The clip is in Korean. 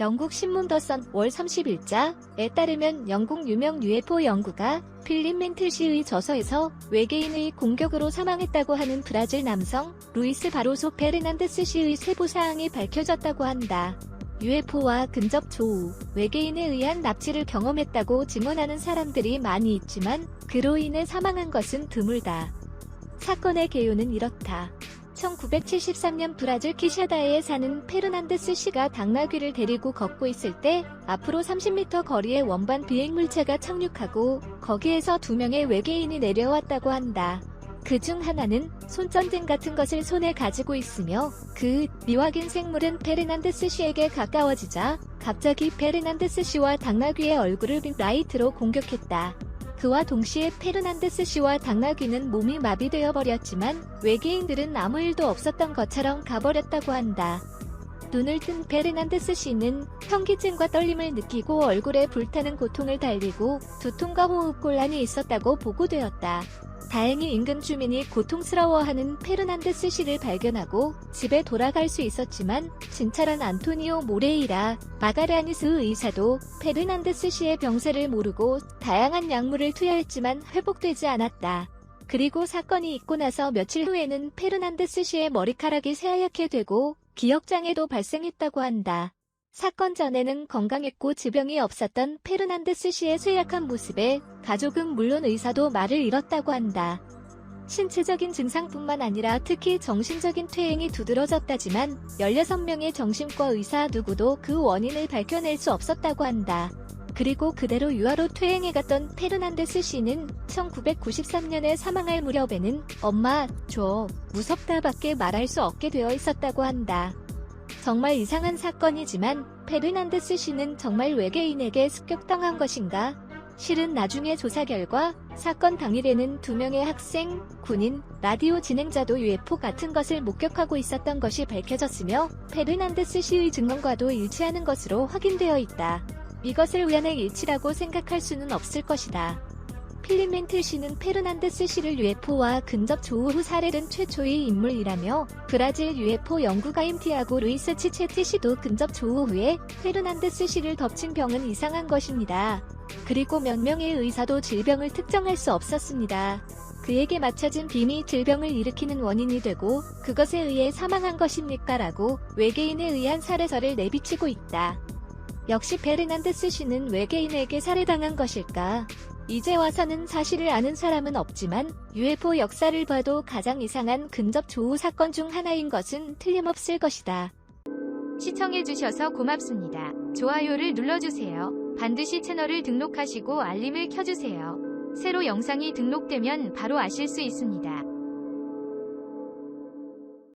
영국 신문 더선 월 30일자에 따르면 영국 유명 UFO 연구가 필립 멘틀시의 저서에서 외계인의 공격으로 사망했다고 하는 브라질 남성 루이스 바로소 페르난데스 씨의 세부 사항이 밝혀졌다고 한다. UFO와 근접 조우, 외계인에 의한 납치를 경험했다고 증언하는 사람들이 많이 있지만 그로 인해 사망한 것은 드물다. 사건의 개요는 이렇다. 1973년 브라질 키샤다에 사는 페르난데스 씨가 당나귀를 데리고 걷고 있을 때 앞으로 30m 거리에 원반 비행물체가 착륙하고 거기에서 두 명의 외계인이 내려왔다고 한다. 그 중 하나는 손전등 같은 것을 손에 가지고 있으며 그 미확인 생물은 페르난데스 씨에게 가까워지자 갑자기 페르난데스 씨와 당나귀의 얼굴을 빈 라이트로 공격했다. 그와 동시에 페르난데스 씨와 당나귀는 몸이 마비되어 버렸지만 외계인들은 아무 일도 없었던 것처럼 가버렸다고 한다. 눈을 뜬 페르난데스 씨는 현기증과 떨림을 느끼고 얼굴에 불타는 고통을 달리고 두통과 호흡곤란이 있었다고 보고되었다. 다행히 인근 주민이 고통스러워하는 페르난데스 씨를 발견하고 집에 돌아갈 수 있었지만 진찰한 안토니오 모레이라 마가라니스 의사도 페르난데스 씨의 병세를 모르고 다양한 약물을 투여했지만 회복되지 않았다. 그리고 사건이 있고 나서 며칠 후에는 페르난데스 씨의 머리카락이 새하얗게 되고 기억장애도 발생했다고 한다. 사건 전에는 건강했고 지병이 없었던 페르난데스 씨의 쇠약한 모습에 가족은 물론 의사도 말을 잃었다고 한다. 신체적인 증상뿐만 아니라 특히 정신적인 퇴행이 두드러졌다지만 16명의 정신과 의사 누구도 그 원인을 밝혀낼 수 없었다고 한다. 그리고 그대로 유아로 퇴행해갔던 페르난데스 씨는 1993년에 사망할 무렵에는 엄마, 저, 무섭다 밖에 말할 수 없게 되어 있었다고 한다. 정말 이상한 사건이지만 페르난데스 씨는 정말 외계인에게 습격당한 것인가? 실은 나중에 조사 결과 사건 당일에는 두 명의 학생, 군인, 라디오 진행자도 UFO 같은 것을 목격하고 있었던 것이 밝혀졌으며 페르난데스 씨의 증언과도 일치하는 것으로 확인되어 있다. 이것을 우연의 일치라고 생각할 수는 없을 것이다. 필리멘틀 씨는 페르난데스 씨를 UFO와 근접 조우 후 살해된 최초의 인물이라며 브라질 UFO 연구가인 티아고 루이스 치체티 씨도 근접 조우 후에 페르난데스 씨를 덮친 병은 이상한 것입니다. 그리고 몇 명의 의사도 질병을 특정할 수 없었습니다. 그에게 맞춰진 빔이 질병을 일으키는 원인이 되고 그것에 의해 사망한 것입니까? 라고 외계인에 의한 살해설을 내비치고 있다. 역시 베르난데스 씨는 외계인에게 살해당한 것일까? 이제 와서는 사실을 아는 사람은 없지만 UFO 역사를 봐도 가장 이상한 근접 조우 사건 중 하나인 것은 틀림없을 것이다. 시청해주셔서 고맙습니다. 좋아요를 눌러주세요. 반드시 채널을 등록하시고 알림을 켜주세요. 새로 영상이 등록되면 바로 아실 수 있습니다.